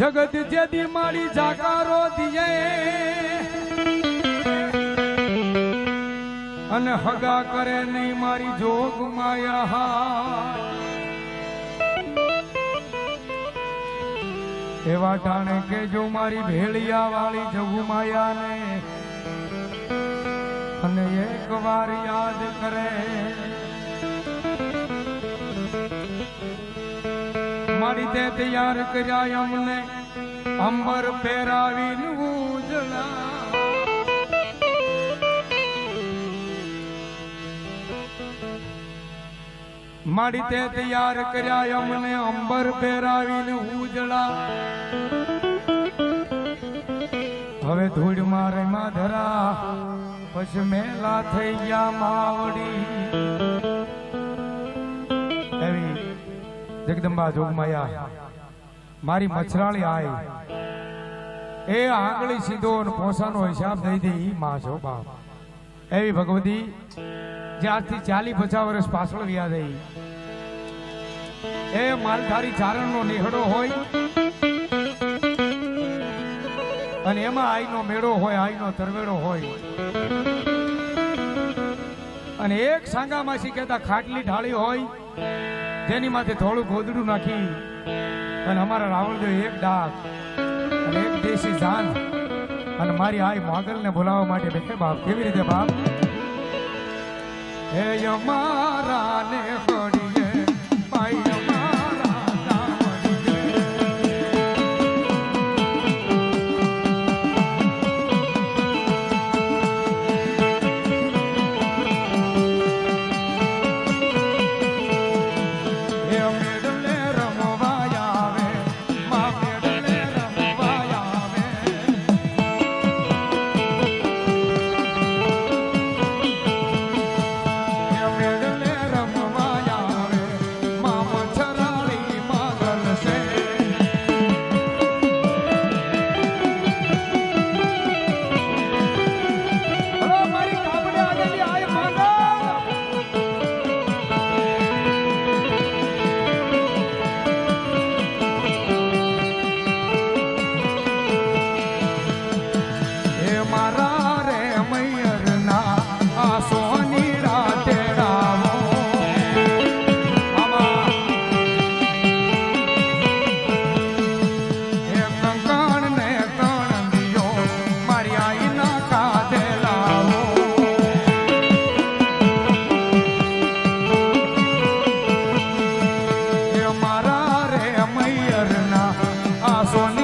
જગત જેદી મારી જાકારો દિયે અને હગા કરે નહીં મારી જોગ માયા એવા ટાણે કે જો મારી ભેળિયા વાળી જગુ માયાને અને એક વાર યાદ કરે. મારી તે તૈયાર કર્યા અમને અંબર ફેરાવીને ઉજળા. તે તૈયાર કર્યા અમને અંબર પહેરાવીને ઉજળા. હવે ધૂળ મારે માધરા પછી મેલા થઈ ગયા માવડી. એવી જગદંબા જોગમાયા. મારી મચ્છરાળી આઈ. એ આંગળી સીધો અને પોસાનો હિસાબ દઈ દે એ માં છો બાપ. એવી ભગવતી, જ્યારથી ચાલી પચાસ વર્ષ પાછળ વ્યા દઈ એ માલધારી ચારણનો નિહળો હોય અને એમાં આઈનો મેળો હોય, આઈનો તરવેડો હોય. અને એક સાંગામાસી કહેતા ખાટલી ઢાળી હોય, જેની માથે થોડું ગોદડું નાખી અને અમારા રાવણદેવ એક ડાક દેશી જાન અને મારી આઈ મોગલને બોલાવવા માટે બેઠે બાપ. કેવી રીતે બાપ? હે અમારા ને सोने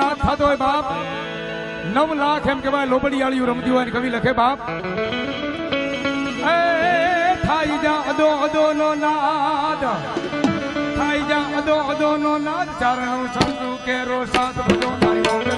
નાથ થતો હોય બાપ. નવ લાખ એમ કહેવાય લોબડિયાળીઓ રમતી હોય ને કવિ લખે બાપ. થાય જા અદો અદો નો નાદ. થાય જા અદો અદો નો નાદ. ચારણ સમજુ કેરો સાત બધો મારી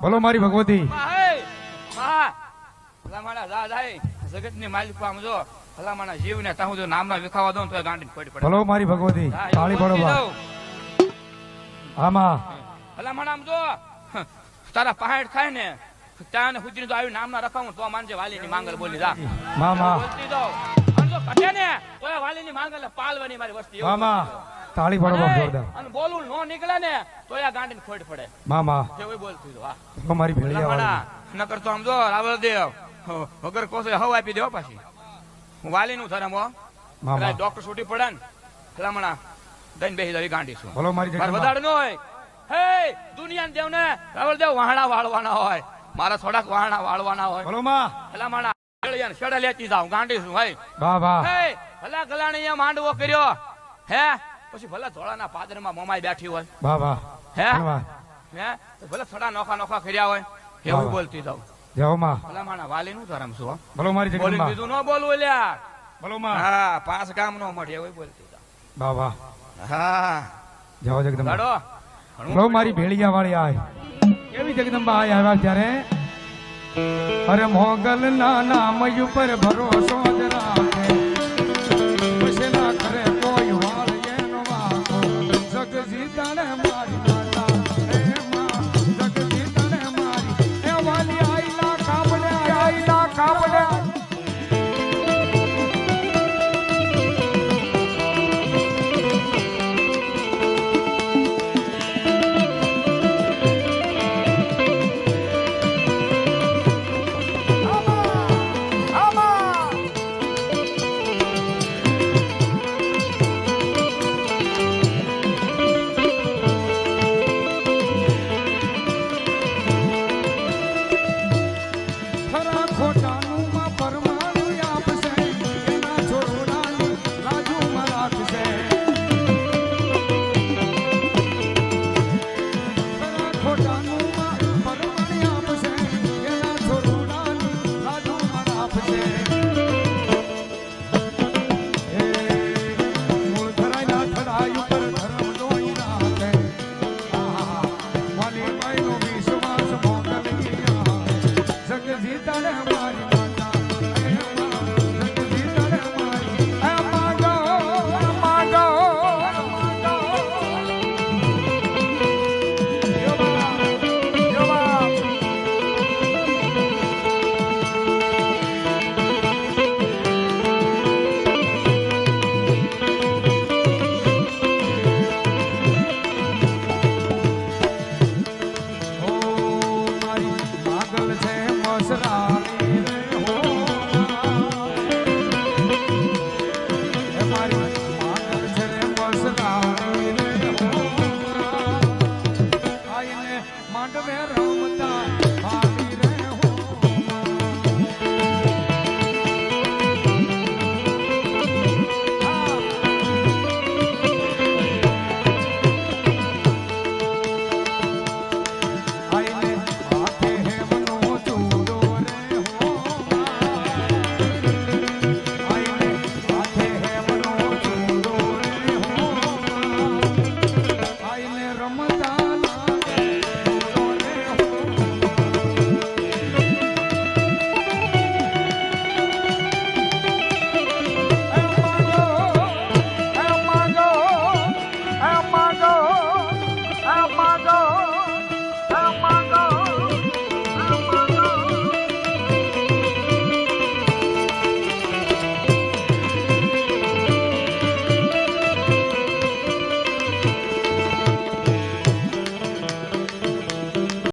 બોલો મારી ભગવતી. જગતની માલિક આમ જો જીવ ને તાહુ જો નામના વિખાવા દઉં તો ગાંડી પડી પડે. ભલો મારી ભગવતી તાળી પડો. આમાં. ભલામણ આમ જો તારા પહાડ થાય ને ત્યાં ને સુધી તો આવી નામના રખાવું તો માનજે વાલીની માંગલ બોલી જા. મામા. બોલતી દો અને જો કઢે ને તો વાલી વાલીની માંગલ પાલવાની મારી વસ્તી મામા. તાળી પાડો બહુ જોરદાર. અને બોલું નો નીકળે ને તો આ ગાંડીને ખોટ પડે. મામા એવું બોલતી જાઉં. હા. મારી ભેળિયા ભલામણા નકર તો આમ જો રાવળ દેવ વગર કોસે હવ આપી દેવો પાછી. હું વાલીનું ધરમ હો. મામા. ડોક્ટર છૂટી પડે ને ફલામણા દઈને બેહી જાવી ગાંડી છું. બોલો મારી મારે. વધારે ન હોય. હે દુનિયાન દેવ ને રાવલ દેવ વાહણા વાળવાના હોય. મારા થોડાક વાહણા વાળવાના હોય. બોલો માં. ફલામણા ને શેડા લેતી જાઉં ગાંડી છું ભાઈ. વાહ વાહ. હે ભલા ગલાણી માંડવો કર્યો. હે પછી ભલે ધોળાના પાદરમાં મમાઈ બેઠી હોય. વાહ વાહ. હે? હે? તો ભલે થોડા નોખા નોખા કર્યા હોય એવું બોલતી જાઉં. જાઓ માં. ભલા માણા વાલી નું ધરમ છું ભલો મારી જગ્યા બોલી બીજું ન બોલવું લ્યા. ભલો માં. હા પાંચ ગામ નો મળે એવું બોલતી જાઉં. વાહ વાહ. હા. જાઓ જગદંબા. ગાડો લો મારી ભેળિયા વાળી આય. કેવી જગદંબા આય આવ્યા ત્યારે? અરે મોગલ ના નામ ઉપર ભરોસો જ રાખે